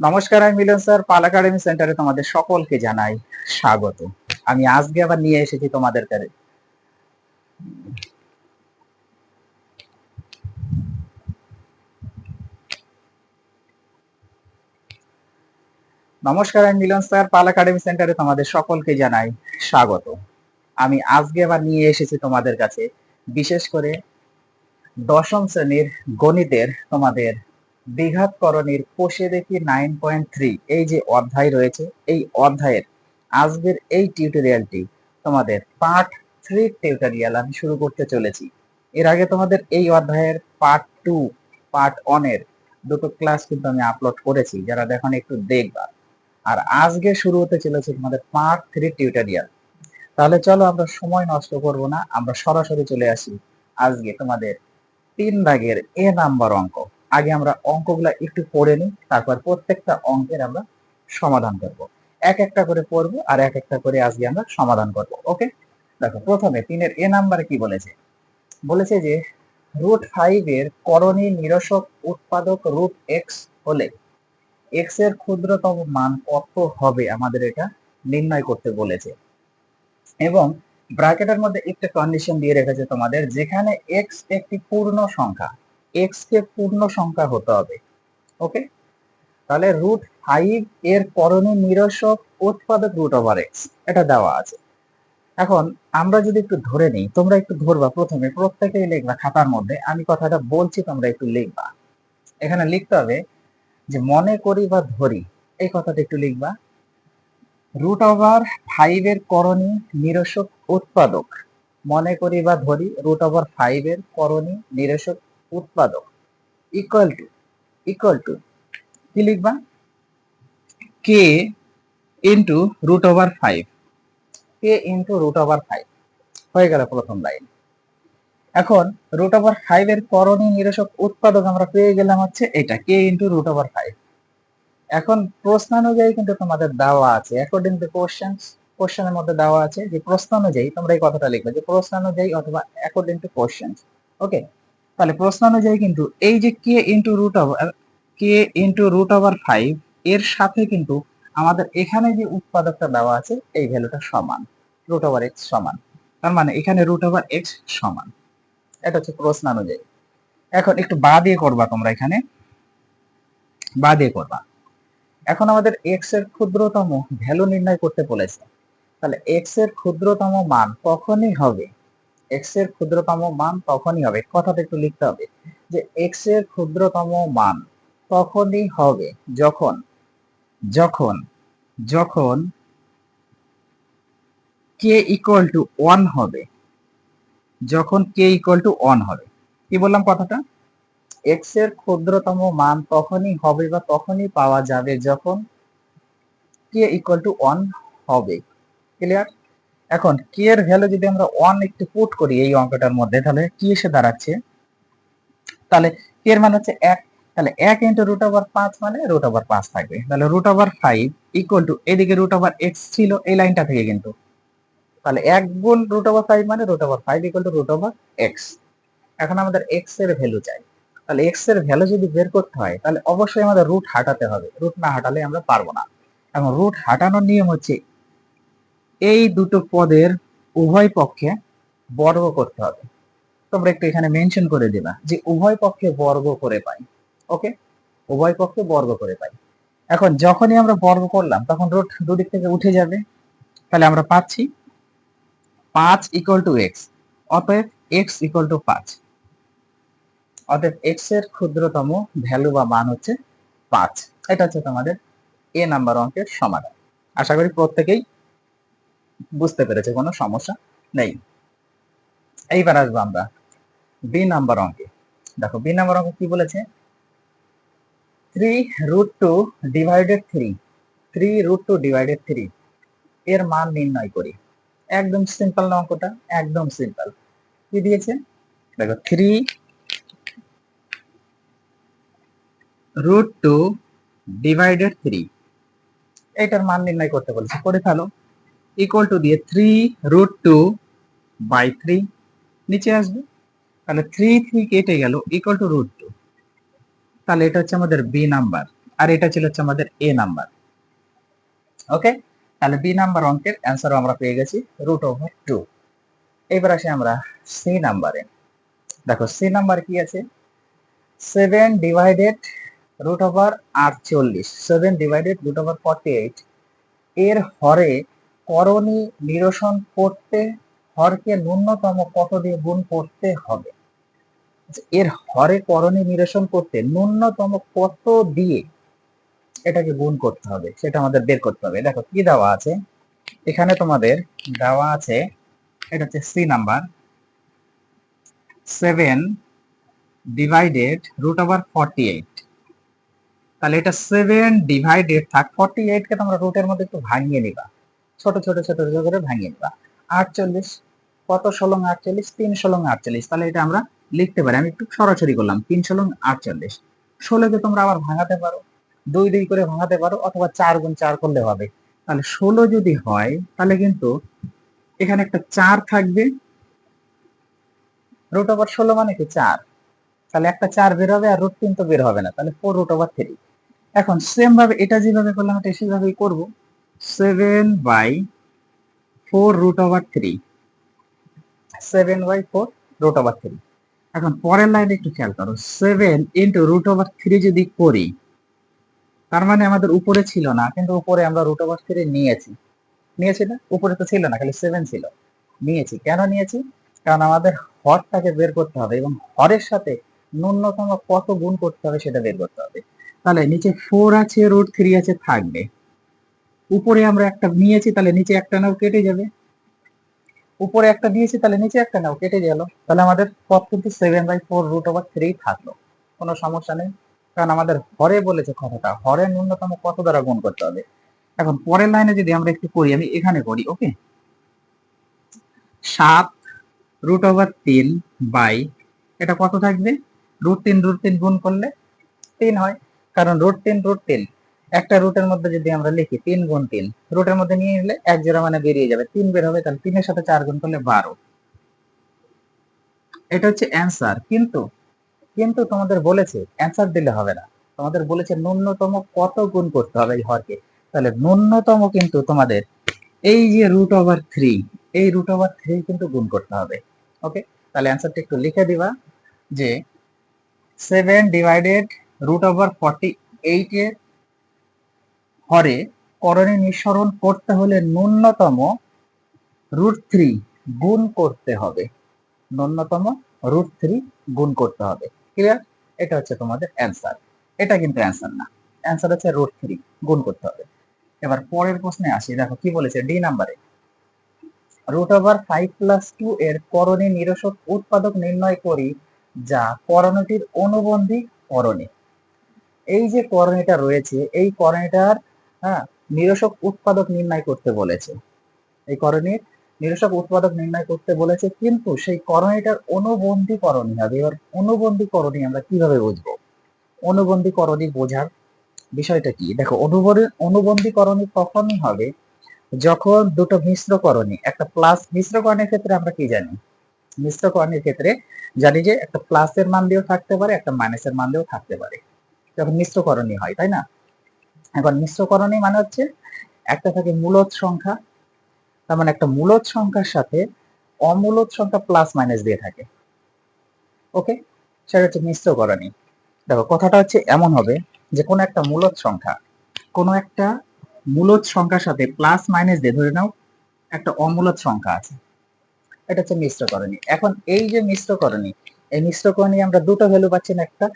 নমস্কার, আমি মিলন স্যার, পাল একাডেমি সেন্টারে তোমাদের সকলকে জানাই স্বাগত। আমি আজকে আবার নিয়ে এসেছি তোমাদের কাছে নমস্কার, আমি মিলন স্যার, পাল একাডেমি সেন্টারে তোমাদের সকলকে জানাই স্বাগত। আমি আজকে আবার নিয়ে এসেছি তোমাদের কাছে, বিশেষ করে দশম শ্রেণির গণিতের তোমাদের দ্বিঘাত করণীর কোষে দেখি নাইন পয়েন্ট থ্রি এই যে অধ্যায় রয়েছে, এই অধ্যায়ের আজকের এই টিউটোরিয়ালটি তোমাদের পার্ট থ্রি টিউটোরিয়াল আমি শুরু করতে চলেছি। এর আগে তোমাদের এই অধ্যায়ের পার্ট টু পার্ট এর দুটো ক্লাস কিন্তু আমি আপলোড করেছি, যারা দেখুন একটু দেখবা। আর আজকে শুরু হতে চলেছে তোমাদের পার্ট থ্রি টিউটোরিয়াল তাহলে চলো আমরা সময় নষ্ট করব না, আমরা সরাসরি চলে আসি আজকে তোমাদের তিন দাগের এ নাম্বার অঙ্ক। আগে আমরা অঙ্কগুলা একটু পড়ে নিই, তারপর প্রত্যেকটা অঙ্কের আমরা সমাধান করব। এক একটা করে পড়ব আর এক একটা করে আজকে আমরা সমাধান করব, ওকে? দেখো, প্রথমে তিনের এ নাম্বারে কি বলেছে? বলেছে যে রুট ফাইভ এর করণী নিরসক উৎপাদক রুট এক্স হলে এক্সের ক্ষুদ্রতম মান কত হবে আমাদের এটা নির্ণয় করতে বলেছে। এবং ব্র্যাকেটের মধ্যে একটা কন্ডিশন দিয়ে রেখেছে তোমাদের, যেখানে এক্স একটি পূর্ণ সংখ্যা এক্স কে পূর্ণ সংখ্যা হতে হবে ওকে তাহলে রুট ফাইভ এর করণীয় নিরসক উৎপাদক রুট ওভার এক্স এটা দেওয়া আছে। এখন আমরা যদি একটু ধরে নিই, তোমরা একটু ধরবা প্রথমে, প্রত্যেকেই লিখবা খাতার মধ্যে, আমি কথাটা বলছি, তোমরা একটু লিখবা। এখানে লিখতে হবে যে মনে করি বা ধরি, এই কথাটা একটু লিখবা। রুট ওভার ফাইভ এর করণী নিরসক উৎপাদক, মনে করি বা ধরি রুট ওভার ফাইভ এর করণী নিরসক উৎপাদক ইকুয়াল টু ইকুয়াল টু কি লিখবা? K into root over five K into root over five হয়ে গেল প্রথম লাইন এখন রুট ওভার ফাইভ এর করণী নিরসক উৎপাদক আমরা পেয়ে গেলাম হচ্ছে এটা K into root over five এখন প্রশ্ন অনুযায়ী কিন্তু তোমাদের দেওয়া আছে অ্যাকর্ডিং টু কোশ্চেন কোশ্চেনের মধ্যে দেওয়া আছে যে প্রশ্ন অনুযায়ী তোমরা এই কথাটা লিখবে, যে প্রশ্ন অনুযায়ী অথবা অ্যাকর্ডিং টু কোশ্চেন ওকে তাহলে প্রশ্ন অনুযায়ী কিন্তু এই যে K into root over K into root over five এর সাথে কিন্তু আমাদের এখানে যে উৎপাদকটা দেওয়া আছে, এই ভ্যালুটা সমান রুট ওভার এক্স সমান। তার মানে এখানে রুট ওভার এক্স সমান। এটা হচ্ছে প্রশ্ন অনুযায়ী। এখন একটু বা দিয়ে করবা তোমরা এখানে। বা দিয়ে করবা। এখন আমাদের এক্সের ক্ষুদ্রতম ভ্যালু নির্ণয় করতে বলেছে। তাহলে এক্সের ক্ষুদ্রতম মান কখনই হবে এক্সের ক্ষুদ্রতম মান তখনই হবে কথাটা একটু লিখতে হবে, যে এক্সের ক্ষুদ্রতম মান তখনই হবে যখন যখন যখন কে ইকুয়াল টু ওয়ান হবে, যখন কে ইকুয়াল টু ওয়ান হবে। কি বললাম কথাটা? এক্সের ক্ষুদ্রতম মান তখনই হবে বা তখনই পাওয়া যাবে যখন কে ইকুয়াল টু ওয়ান হবে। ক্লিয়ার এখন কে এর ভ্যালু যদি আমরা ওয়ান একটু পুট করি এই অঙ্কটার মধ্যে, তাহলে কি এসে দাঁড়াচ্ছে? তাহলে কে এর মান হচ্ছে এক। তাহলে এক ইন্টু রুট ওভার পাঁচ মানে রুট ওভার পাঁচ থাকবে। তাহলে root over five equal to এদিকে রুট ওভার এক্স ছিল, এই লাইনটা থেকে কিন্তু। তাহলে এক গুণ রুট ওভার ফাইভ মানে root over five equal to root over X এখন আমাদের এক্সের ভ্যালু চাই। তাহলে এক্সের ভ্যালু যদি বের করতে হয়, তাহলে অবশ্যই আমাদের রুট হাঁটাতে হবে। রুট না হাঁটালে আমরা পারব না। এবং রুট হাঁটানোর নিয়ম হচ্ছে এই দুটো পদের উভয় পক্ষে বর্গ করতে হবে। তোমরা একটু এখানে মেনশন করে দিবা যে উভয় পক্ষে বর্গ করে পাই ওকে উভয় পক্ষে বর্গ করে পাই। এখন যখনই আমরা বর্গ করলাম, তখন রুট দুদিক থেকে উঠে যাবে। তাহলে আমরা পাচ্ছি পাঁচ ইকুয়াল টু এক্স অতএব এক্স ইকুয়াল টু পাঁচ। অতএব এক্সের ক্ষুদ্রতম ভ্যালু বা মান হচ্ছে পাঁচ। এটা হচ্ছে তোমাদের এ নাম্বার অঙ্কের সমাধান। আশা করি প্রত্যেকেই বুঝতে পেরেছে, কোনো সমস্যা নেই। এইবার আসব আমরা বি নাম্বার অঙ্কে। দেখো বি নাম্বার অঙ্ক কি বলেছে? Three root two divided three three root two divided three এর মান নির্ণয় করি। একদম সিম্পল না অঙ্কটা, একদম সিম্পল কি দিয়েছে? দেখো three root two divided three এটার মান নির্ণয় করতে বলেছে। করে ফেলো। ইকুয়াল টু দিয়ে three root two by three নিচে আসবে। তাহলে থ্রি থ্রি কেটে গেল ইকুয়াল টু রুট টু তাহলে এটা হচ্ছে আমাদের বি নাম্বার আর এটা ছিল হচ্ছে আমাদের এ নাম্বার ওকে তাহলে বি নাম্বার অঙ্কের অ্যান্সারও আমরা পেয়ে গেছি রুট ওভার টু এবার আসি আমরা সি নাম্বারে দেখো সি নাম্বার কি আছে? সেভেন ডিভাইডেড রুট ওভার আটচল্লিশ। Seven divided root over forty eight এর হরে করণী নিরসন করতে হরকে ন্যূনতম কত দিয়ে গুণ করতে হবে? এর হরে করণী নিরসন করতে ন্যূনতম কত দিয়ে এটাকে গুণ করতে হবে? সেটা আমাদের বের করতে হবে। দেখো, কি দেওয়া আছে? এখানে তোমাদের দেওয়া আছে, এটা হচ্ছে C number, seven divided root over forty eight. তাহলে এটা সেভেন ডিভাইডেড থাক, ফর্টি এইট কে তোমরা রুটের মধ্যে একটু ভাঙিয়ে নিবা। ছোট ছোট ছোট ছোট করে ভাঙিয়ে নিবা আটচল্লিশ, কত ষোলং আটচল্লিশ? তিন ষোলং আটচল্লিশ। তাহলে এটা আমরা লিখতে পারি। আমি একটু সরাসরি করলাম। তিন ষোলং আটচল্লিশ। ষোলোকে তোমরা আবার ভাঙাতে পারো। দুই দুই করে ভাঙাতে পারো, অথবা চার গুণ চার করলে হবে। তাহলে ষোলো যদি হয়, তাহলে কিন্তু এখানে একটা চার থাকবে। রুট ওভার ষোলো মানে কি চার? তাহলে একটা চার বের হবে আর রুট তিন তো বের হবে না। তাহলে ফোর রুট ওভার থ্রি এখন সেম ভাবে এটা যেভাবে করলাম, এটা সেভাবেই করব। Seven by four root over three seven by four root over three এখন পরের লাইনে একটু খেয়াল করো। Seven into root over three যদি করি, তার মানে আমাদের উপরে ছিল না, কিন্তু উপরে আমরা রুট ওভার থ্রি নিয়েছি। নিয়েছি না? উপরে তো ছিল না, খালি সেভেন ছিল। নিয়েছি। কেন নিয়েছি? কারণ আমাদের হরটাকে বের করতে হবে এবং হরের সাথে ন্যূনতম কত গুণ করতে হবে সেটা বের করতে হবে। তাহলে নিচে ফোর আছে রুট থ্রি আছে, থাকবে। উপরে আমরা একটা নিয়েছি, তাহলে নিচে একটা নাও কেটে যাবে। উপরে একটা দিয়েছি, তাহলে নিচে একটা নাও কেটে গেল। তাহলে আমাদের পথ কিন্তু seven by four root over three থাকল। কোনো সমস্যা নেই। কারণ আমাদের হরে বলেছে কথাটা। হরে ন্যূনতম কত দ্বারা গুণ করতে হবে? এখন পরের লাইনে যদি আমরা একটু করি, আমি এখানে করি, ওকে? সাত রুট ওভার তিন বাই এটা কত থাকবে? রুট তিন রুট তিন গুণ করলে তিন হয়। কারণ রুট তিন রুট তিন একটা রুটের মধ্যে যদি আমরা লিখি তিন গুণ তিন, রুটের মধ্যে নিয়ে নিলে এক জোড়া মানে বেরিয়ে যাবে। তিন বের হবে, তাহলে তিনের সাথে চার গুণ করলে বারো। এটা হচ্ছে অ্যান্সার কিন্তু কিন্তু তোমাদের বলেছে অ্যান্সার দিলে হবে না। তোমাদের বলেছে ন্যূনতম কত গুণ করতে হবে এই হরকে। তাহলে ন্যূনতম কিন্তু তোমাদের এই যে রুট ওভার থ্রি এই রুট ওভার থ্রি কিন্তু গুণ করতে হবে। ওকে তাহলে অ্যান্সারটা একটু লিখে দিবা যে seven divided root over forty eight এর হরে করণে নিঃসরণ করতে হলে ন্যূনতম রুট থ্রি গুণ করতে হবে। ন্যূনতম রুট থ্রি গুণ করতে হবে। ক্লিয়ার এটা হচ্ছে তোমাদের অ্যান্সার এটা কিন্তু অ্যান্সার না। অ্যান্সার হচ্ছে রুট থ্রি গুণ করতে হবে। এবার পরের প্রশ্নে আসি। দেখো কি বলেছে ডি নাম্বারে root over five plus two এর করণী নিরসক উৎপাদক নির্ণয় করি যা করণটির অনুবন্ধী করণী। এই যে করণীটা রয়েছে, এই করণীটার হ্যাঁ নিরসক উৎপাদক নির্ণয় করতে বলেছে। এই করণীর নিরসক উৎপাদক নির্ণয় করতে বলেছে কিন্তু সেই করণীটার অনুবন্ধী করণী হবে। এবার অনুবন্ধী করণী আমরা কীভাবে বুঝব? অনুবন্ধী করণী বোঝার বিষয়টা কি? দেখো, অনুবন্ধী করণী কখনই হবে যখন দুটো মিশ্র করণী, একটা প্লাস মিশ্র করণের ক্ষেত্রে আমরা কি জানি? মিশ্র করণের ক্ষেত্রে জানি যে একটা প্লাসের মান দিয়েও থাকতে পারে, একটা মাইনাসের মান দিয়েও থাকতে পারে। যখন মিশ্র করণী হয়, তাই না? এখন মিশ্র করণী মানে হচ্ছে একটা থাকে মূলত সংখ্যা, তার মানে একটা মূলত সংখ্যার সাথে অমূলত সংখ্যা প্লাস মাইনাস দিয়ে থাকে। ওকে সেটা হচ্ছে মিশ্রকরণী দেখো, কথাটা হচ্ছে এমন হবে যে কোনো একটা মূলত সংখ্যা, কোনো একটা মূলত সংখ্যার সাথে প্লাস মাইনাস দিয়ে ধরে নাও, একটা অমূলত সংখ্যা আছে। এটা হচ্ছে মিশ্রকরণী এখন এই যে মিশ্রকরণী এই মিশ্রকরণী আমরা দুটো ভ্যালু পাচ্ছি না একটা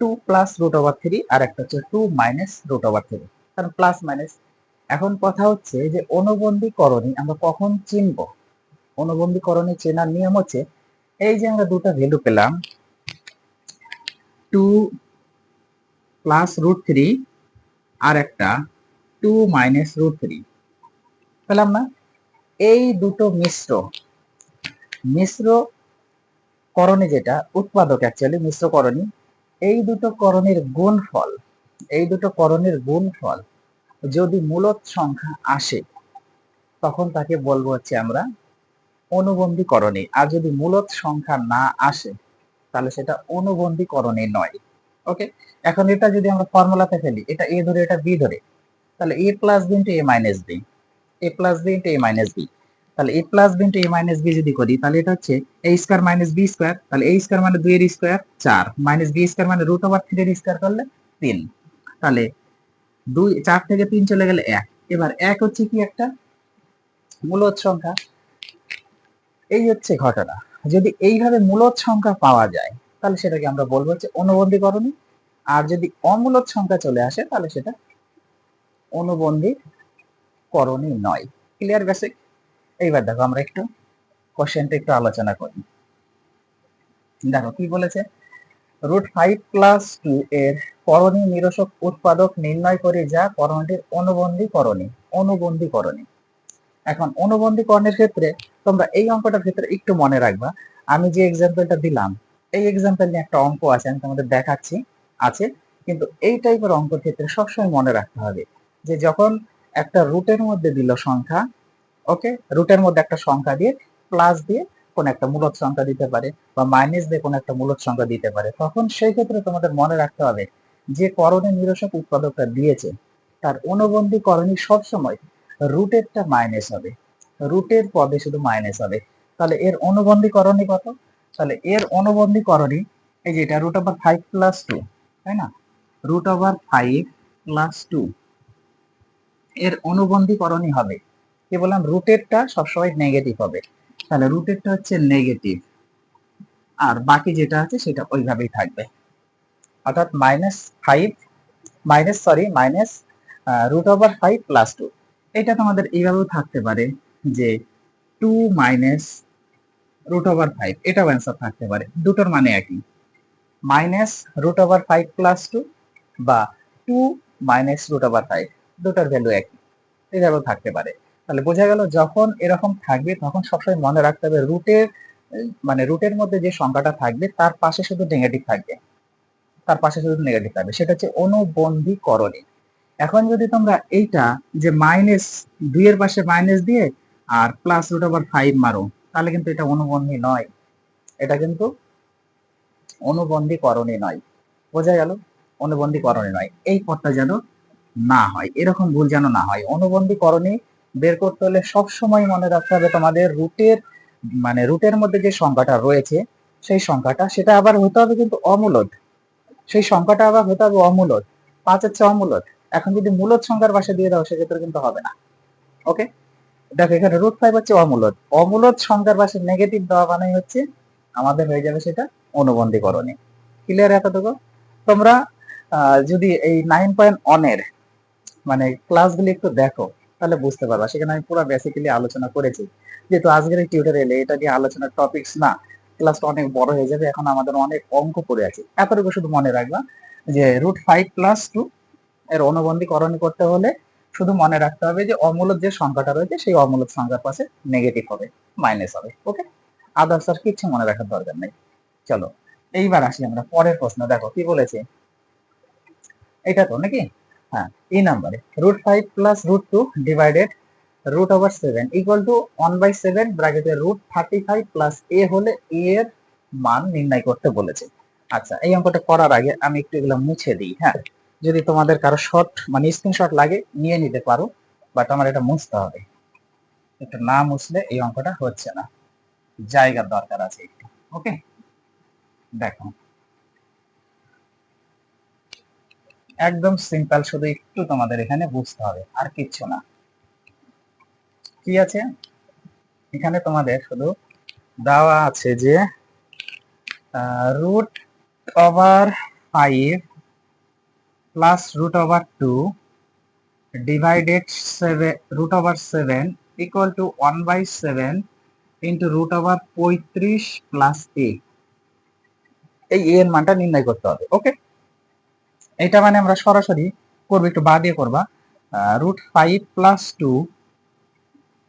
two plus root over three আর একটা হচ্ছে two minus root over three কারণ প্লাস মাইনাস এখন কথা হচ্ছে যে অনুবন্ধী করণী আমরা কখন চিনব? অনুবন্ধী করণী চেনার নিয়ম হচ্ছে, এই যে আমরা দুটো ভ্যালু পেলাম টু প্লাস রুট থ্রি আর একটা টু মাইনাস রুট থ্রি পেলাম না? এই দুটো মিশ্র মিশ্র করণী যেটা, উৎপাদক অ্যাকচুয়ালি মিশ্র করণী এই দুটো করণের গুণফল, এই দুটো করণের গুণফল যদি মূলত সংখ্যা আসে, তখন তাকে বলব হচ্ছে আমরা অনুবন্ধী করণী আর যদি মূলত সংখ্যা না আসে, তাহলে সেটা অনুবন্ধী করণী নয়। ওকে এখন এটা যদি আমরা ফর্মুলাতে ফেলি, এটা এ ধরে, এটা বি ধরে, তাহলে A plus B into A minus B A plus B into A minus B তাহলে A plus B into A minus B যদি করি, তাহলে এটা হচ্ছে A square minus B square তাহলে এ স্কোয়ার মানে দুই এর স্কোয়ার চার মাইনাস বি স্কোয়ার মানে রুট ওভার থ্রি এর স্কোয়ার করলে তিন। তাহলে দুই, চার থেকে তিন চলে গেলে এক। এবার এক হচ্ছে কি একটা? মূলদ সংখ্যা। এই হচ্ছে ঘটনা। যদি এইভাবে মূলদ সংখ্যা পাওয়া যায়, তাহলে সেটাকে আমরা বলব হচ্ছে অনুবন্ধীকরণী। আর যদি অমূলদ সংখ্যা চলে আসে, তাহলে সেটা অনুবন্ধী করণী নয়। ক্লিয়ার বেসিক এইবার দেখো আমরা একটু কোশ্চেনটা একটু আলোচনা করি। দেখো কি বলেছে? রুট ফাইভ প্লাস টু এর করণী নিরসক উৎপাদক নির্ণয় করে যা করণটির অনুবন্ধী করণী অনুবন্ধী করণী এখন অনুবন্ধীকরণের ক্ষেত্রে তোমরা এই অঙ্কটার ক্ষেত্রে একটু মনে রাখবা। আমি যে এক্সাম্পলটা দিলাম, এই এক্সাম্পল নিয়ে একটা অঙ্ক আছে, আমি তোমাদের দেখাচ্ছি, আছে। কিন্তু এই টাইপের অঙ্কের ক্ষেত্রে সবসময় মনে রাখতে হবে যে যখন একটা রুটের মধ্যে দিল সংখ্যা ওকে রুটের মধ্যে একটা সংখ্যা দিয়ে প্লাস দিয়ে কোন একটা মূলদ সংখ্যা দিতে পারে বা মাইনাস দিয়ে কোন একটা মূলদ সংখ্যা দিতে পারে। তখন সেই ক্ষেত্রে তোমাদের মনে রাখতে হবে, যে করণে নিরসক উৎপাদকটা দিয়েছে, তার অনুবন্ধী করণী সবসময় রুটেরটা মাইনাস হবে। রুটের পদে শুধু মাইনাস হবে। তাহলে এর অনুবন্ধী করণী কত? তাহলে এর অনুবন্ধী করণী, এই যে এটা root over five plus two তাই না? Root over five plus two এর অনুবন্ধী করণী হবে। কি বললাম? রুটেরটা সবসময় নেগেটিভ হবে। তাহলে রুটেরটা হচ্ছে নেগেটিভ আর বাকি যেটা আছে সেটা ওইভাবেই থাকবে। অর্থাৎ minus five minus sorry minus root over five plus two এটা তোমাদের এইভাবেও থাকতে পারে যে two minus root over five এটাও অ্যান্সার থাকতে পারে। দুটোর মানে একই। Minus root over five plus two বা two minus root over five দুটোর ভ্যালু একই। এভাবেও থাকতে পারে। তাহলে বোঝা গেল যখন এরকম থাকবে, তখন সবসময় মনে রাখতে হবে রুটের মানে রুটের মধ্যে যে সংখ্যাটা থাকবে, তার পাশে শুধু নেগেটিভ থাকবে। তার পাশে শুধু নেগেটিভ থাকবে। সেটা হচ্ছে অনুবন্ধীকরণী। এখন যদি তোমরা এইটা যে মাইনাস দুইয়ের পাশে মাইনাস দিয়ে আর প্লাস রুট ওভার ফাইভ মারো, তাহলে কিন্তু এটা অনুবন্ধী নয়। এটা কিন্তু অনুবন্ধীকরণী নয়। বোঝা গেল? অনুবন্ধীকরণী নয়। এই পথটা যেন না হয়। এরকম ভুল যেন না হয়। অনুবন্ধীকরণী বের করতে হলে সব সময় মনে রাখতে হবে তোমাদের রুটের মানে রুটের মধ্যে যে সংখ্যাটা রয়েছে, সেই সংখ্যাটা, সেটা আবার হতে হবে কিন্তু অমূলদ। সেই সংখ্যাটা আবার হতে হবে অমূলদ। পাঁচ হচ্ছে অমূলদ। এখন যদি মূলদ সংখ্যার পাশে দিয়ে দাও, সেক্ষেত্রে কিন্তু হবে না। ওকে? দেখো, এখানে রুট ফাইভ হচ্ছে অমূলদ। অমূলদ সংখ্যার পাশে নেগেটিভ দেওয়া মানে হচ্ছে আমাদের হয়ে যাবে সেটা অনুবন্ধীকরণে। ক্লিয়ার এতটুকু? তোমরা যদি এই নাইন পয়েন্ট অনের মানে ক্লাসগুলি একটু দেখো। তাহলে বুঝতে পারবা। সেখানে আমি পুরো বেসিক্যালি আলোচনা করেছি। যেহেতু আজকের এই টিউটোরিয়ালে এটা নিয়ে আলোচনার টপিকস না ক্লাসটা অনেক বড় হয়ে যাবে, এখন আমাদের অনেক অঙ্ক পড়ে আছে। এতটুকু শুধু মনে রাখবা যে রুট ফাইভ প্লাস টু এর অনুবন্ধীকরণ করতে হলে শুধু মনে রাখতে হবে যে অমূলক যে সংখ্যাটা রয়েছে, সেই অমূলক সংখ্যার পাশে নেগেটিভ হবে মাইনাস হবে ওকে আদার্স আর কিচ্ছু মনে রাখার দরকার নেই। চলো, এইবার আসি আমরা পরের প্রশ্ন। দেখো, কি বলেছে? এটা তো নাকি? হ্যাঁ এই নাম্বারে। Root five plus root two divided root over seven equal to one by seven ব্র্যাকেটে root thirty five plus A হলে এ এর মান নির্ণয় করতে বলেছে। আচ্ছা এই অঙ্কটা করার আগে আমি একটু এগুলো মুছে দিই হ্যাঁ। যদি তোমাদের কারও শর্ট মানে স্ক্রিনশট লাগে, নিয়ে নিতে পারো বাট আমার এটা মুছতে হবে। একটু না মুছলে এই অঙ্কটা হচ্ছে না। জায়গার দরকার আছে একটু ওকে দেখো। একদম সিম্পল শুধু একটু তোমাদের এখানে বুঝতে হবে, আর কিচ্ছু না। কি আছে? এখানে তোমাদের শুধু দেওয়া আছে যে root over five plus root over two divided seven root over seven equal to one by seven into root over পঁয়ত্রিশ প্লাস এ এই এর মানটা নির্ণয় করতে হবে ওকে এটা মানে আমরা সরাসরি করব, একটু বা দিয়ে করবা রুট ফাইভ প্লাস টু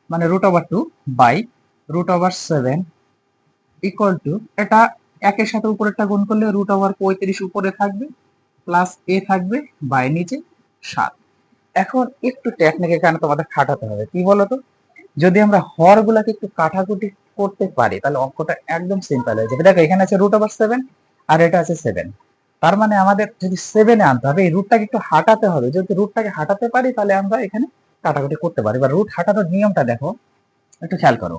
মানে root over two by root over seven equal to এটা একের সাথে উপরেরটা গুণ করলে রুট ওভার পঁয়ত্রিশ উপরে থাকবে প্লাস এ থাকবে বাই নিচে সাত। এখন একটু টেকনিক এখানে তোমাদের খাটাতে হবে। কি বলতো? যদি আমরা হর গুলাকে একটু কাটাকুটি করতে পারি, তাহলে অঙ্কটা একদম সিম্পল হয়ে যাবে। দেখো, এখানে আছে রুট ওভার সেভেন আর এটা আছে সেভেন তার মানে আমাদের যদি সেভেনে আনতে হবে, এই রুটটাকে একটু হাঁটাতে হবে। যদি রুটটাকে হাঁটাতে পারি, তাহলে আমরা এখানে কাটাকুটি করতে পারি। এবার রুট হাঁটানোর নিয়মটা দেখো, একটু খেয়াল করো।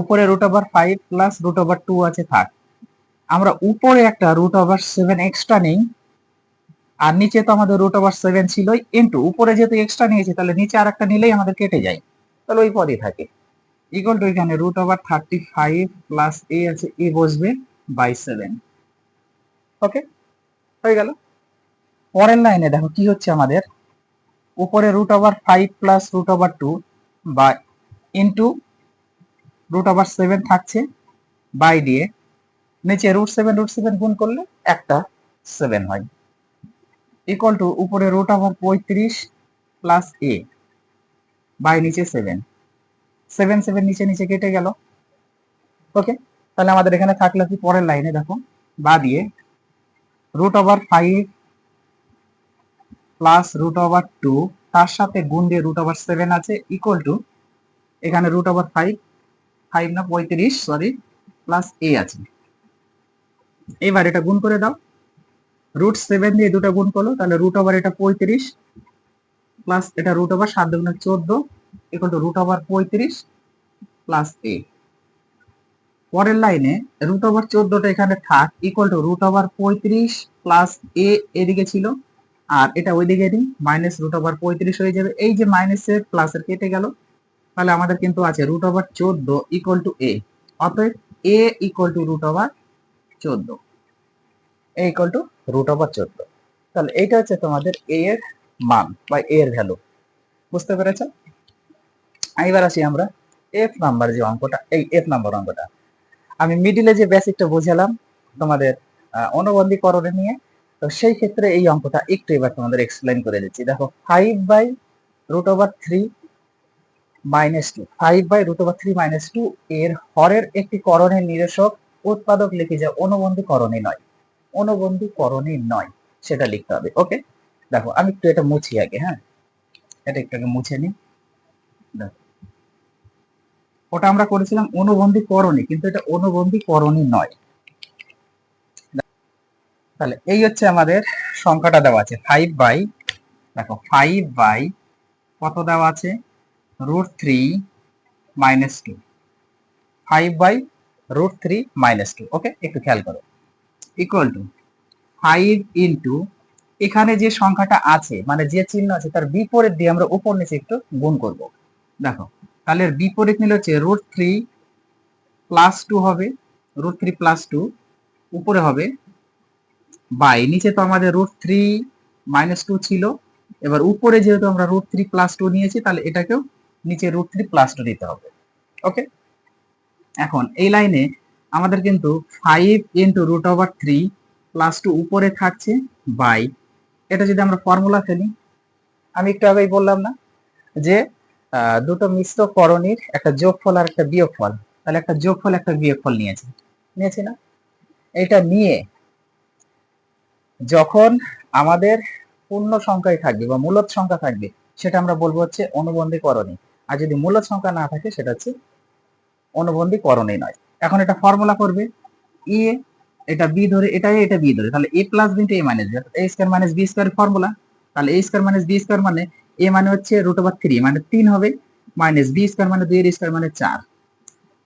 উপরে root over five plus root over two আছে, থাক। আমরা উপরে একটা রুট ওভার সেভেন এক্সট্রা নেই, আর নিচে তো আমাদের রুট ওভার সেভেন ছিলই ইন্টু উপরে যেহেতু এক্সট্রা নিয়েছি, তাহলে নিচে আর একটা নিলেই আমাদের কেটে যায়। তাহলে ওই পদই থাকে। ইকুয়াল টু এখানে root over thirty five plus A আছে এ বসবে বাই সেভেন ওকে হয়ে গেল। পরের লাইনে দেখো কি হচ্ছে আমাদের। উপরে root over five plus root over two বা ইন্টু রুট ওভার সেভেন থাকছে বাই দিয়ে। নিচে রুট সেভেন রুট সেভেন গুণ করলে একটা সেভেন হয়। ইকুয়াল টু উপরে রুট ওভার পঁয়ত্রিশ প্লাস এ বাই নিচে সেভেন সেভেন সেভেন নিচে নিচে কেটে গেল। ওকে তাহলে আমাদের এখানে থাকল কি পরের লাইনে দেখো। বা দিয়ে root over five plus root over two তার সাথে গুণ দিয়ে রুট ওভার সেভেন আছে ইকুয়াল টু এখানে রুট ওভার ফাইভ ফাইভ না পঁয়ত্রিশ সরি প্লাস এ আছে। এবার এটা গুণ করে দাও। রুট সেভেন দিয়ে দুটো গুণ করল, তাহলে রুট ওভার এটা পঁয়ত্রিশ প্লাস এটা রুট ওভার সাত দুগুণে চোদ্দ ইকুয়াল টু রুট ওভার পঁয়ত্রিশ প্লাস এ পরের লাইনে রুট ওভার চোদ্দটা এখানে থাক ইকুয়াল টু রুট ওভার পঁয়ত্রিশ প্লাস এ এদিকে ছিল, আর এটা ওইদিকে দিই মাইনাস রুট ওভার পঁয়ত্রিশ হয়ে যাবে। এই যে মাইনাসের প্লাসের কেটে গেল, তাহলে আমাদের কিন্তু আছে রুট ওভার চোদ্দ ইকুয়াল টু এ অতএব A equal to root over চোদ্দ A equal to root over চোদ্দ। তাহলে এইটা হচ্ছে তোমাদের এ এর মান বা এ এর ভ্যালু বুঝতে পেরেছ? এবার আসি আমরা এফ নাম্বার যে অঙ্কটা, এই এফ নাম্বার অঙ্কটা। আমি মিডিলে যে বেসিকটা বুঝালাম তোমাদের অনুবন্ধীকরণে নিয়ে, তো সেই ক্ষেত্রে এই অঙ্কটা একটু এবার তোমাদের এক্সপ্লেন করে দিচ্ছি। দেখো five by root over three minus two five by root over three minus two এর হরের একটি করণের নিরসক উৎপাদক লিখে যা অনুবন্ধী করণে নয়। অনুবন্ধী করণে নয়, সেটা লিখতে হবে ওকে দেখো, আমি একটু এটা মুছি আগে হ্যাঁ? এটা একটু আগে মুছে নিই। দেখো। ওটা আমরা করেছিলাম অনুবন্ধী করণী, কিন্তু এটা অনুবন্ধী করণী নয়। তাহলে এই হচ্ছে আমাদের সংখ্যাটা দেওয়া আছে ফাইভ বাই দেখো ফাইভ বাই কত দেওয়া আছে? Root three minus two five by root three minus two okay একটু খেয়াল করো। ইকুয়াল টু ফাইভ ইন্টু এখানে যে সংখ্যাটা আছে মানে যে চিহ্ন আছে, তার বিপরীত দিয়ে আমরা উপর নিচে একটু গুণ করব। দেখো তাহলে এর বিপরীত নিলে হচ্ছে রুট থ্রি প্লাস টু হবে রুট থ্রি প্লাস টু উপরে হবে বাই নিচে তো আমাদের রুট থ্রি মাইনাস টু ছিল, এবার উপরে যেহেতু আমরা রুট থ্রি প্লাস টু নিয়েছি, তাহলে এটাকেও নিচে রুট থ্রি প্লাস টু দিতে হবে ওকে এখন এই লাইনে আমাদের কিন্তু five into root over three plus two উপরে থাকছে বাই এটা যদি আমরা ফর্মুলা ফেলি, আমি একটু আগেই বললাম না যে দুটো মিশ্র করণীর একটা যোগফল আর একটা বিয়োগফল। তাহলে একটা যোগফল একটা বিয়োগফল নিয়েছে। নিয়েছি না? এটা নিয়ে যখন আমাদের পূর্ণ সংখ্যায় থাকবে বা মূলত সংখ্যা থাকবে সেটা আমরা বলব হচ্ছে অনুবন্ধী করণী। আর যদি মূলত সংখ্যা না থাকে সেটা হচ্ছে অনুবন্ধী করণী নয়। এখন এটা ফর্মুলা করবে। ই এটা বি ধরে এটা A, এটা বি ধরে। তাহলে A plus B A minus B A square minus B square formula তাহলে A square minus B square মানে এ মানে হচ্ছে রুট ওভার থ্রি মানে তিন হবে মাইনাস বি স্কোয়ার মানে দুই, এর স্কোয়ার মানে চার।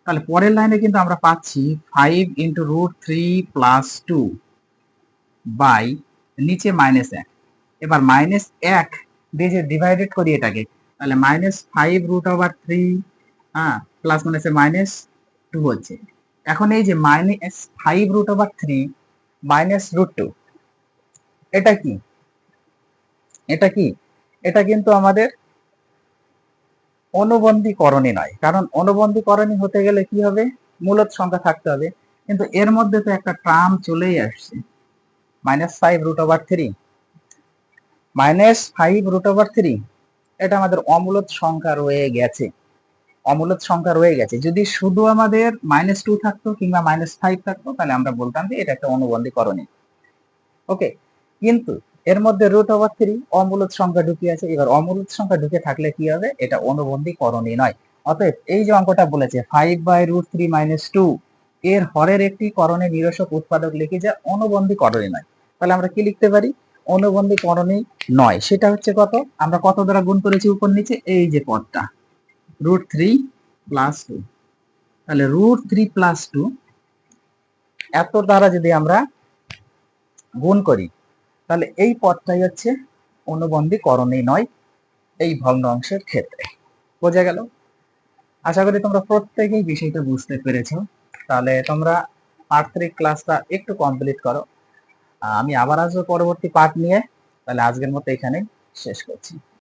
তাহলে পরের লাইনে কিন্তু আমরা পাচ্ছি five into root three plus two by নিচে মাইনাস এক। এবার মাইনাস এক দিয়ে যে ডিভাইডেড করি এটাকে, তাহলে minus five root over three হ্যাঁ প্লাস মাইনাসে মাইনাস টু হচ্ছে। এখন এই যে minus five root over three minus root two এটা কি? এটা কি? এটা কিন্তু আমাদের অনুবন্ধীকরণী নয়। কারণ অনুবন্ধীকরণী হতে গেলে কি হবে? মূলত সংখ্যা থাকতে হবে। কিন্তু এর মধ্যে তো একটা ট্রাম চলেই আসছে। Minus five root over three minus five root over three এটা আমাদের অমূলত সংখ্যা রয়ে গেছে। অমূলত সংখ্যা রয়ে গেছে। যদি শুধু আমাদের মাইনাস টু থাকতো কিংবা মাইনাস ফাইভ থাকতো, তাহলে আমরা বলতাম যে এটা একটা অনুবন্ধীকরণী ওকে কিন্তু এর মধ্যে রুট ওভার থ্রি অমূলত সংখ্যা ঢুকে আছে। এবার অমূলত সংখ্যা ঢুকে থাকলে কি হবে? এটা অনুবন্ধীকরণী নয়। অতএব এই যে অঙ্কটা বলেছে five by root three minus two এর হরের একটি করণে নিরসক উৎপাদক লিখে যা অনুবন্ধীকরণী নয়। তাহলে আমরা কি লিখতে পারি? অনুবন্ধী করণী নয়। সেটা হচ্ছে কত? আমরা কত দ্বারা গুণ করেছি উপর নিচে? এই যে পদটা। রুট থ্রি প্লাস টু তাহলে রুট থ্রি প্লাস টু এত দ্বারা যদি আমরা গুণ করি তাহলে এই পদটাই হচ্ছে অনুবন্ধী করণী নয়, এই ভগ্ন অংশের ক্ষেত্রে। বোঝা গেল? আশা করি তোমরা প্রত্যেকেই বিষয়টা বুঝতে পেরেছ। তাহলে তোমরা আর্থিক ক্লাসটা একটু কমপ্লিট করো। আমি আবার আসব পরবর্তী পার্ট নিয়ে। তাহলে আজকের মতো এখানে শেষ করছি।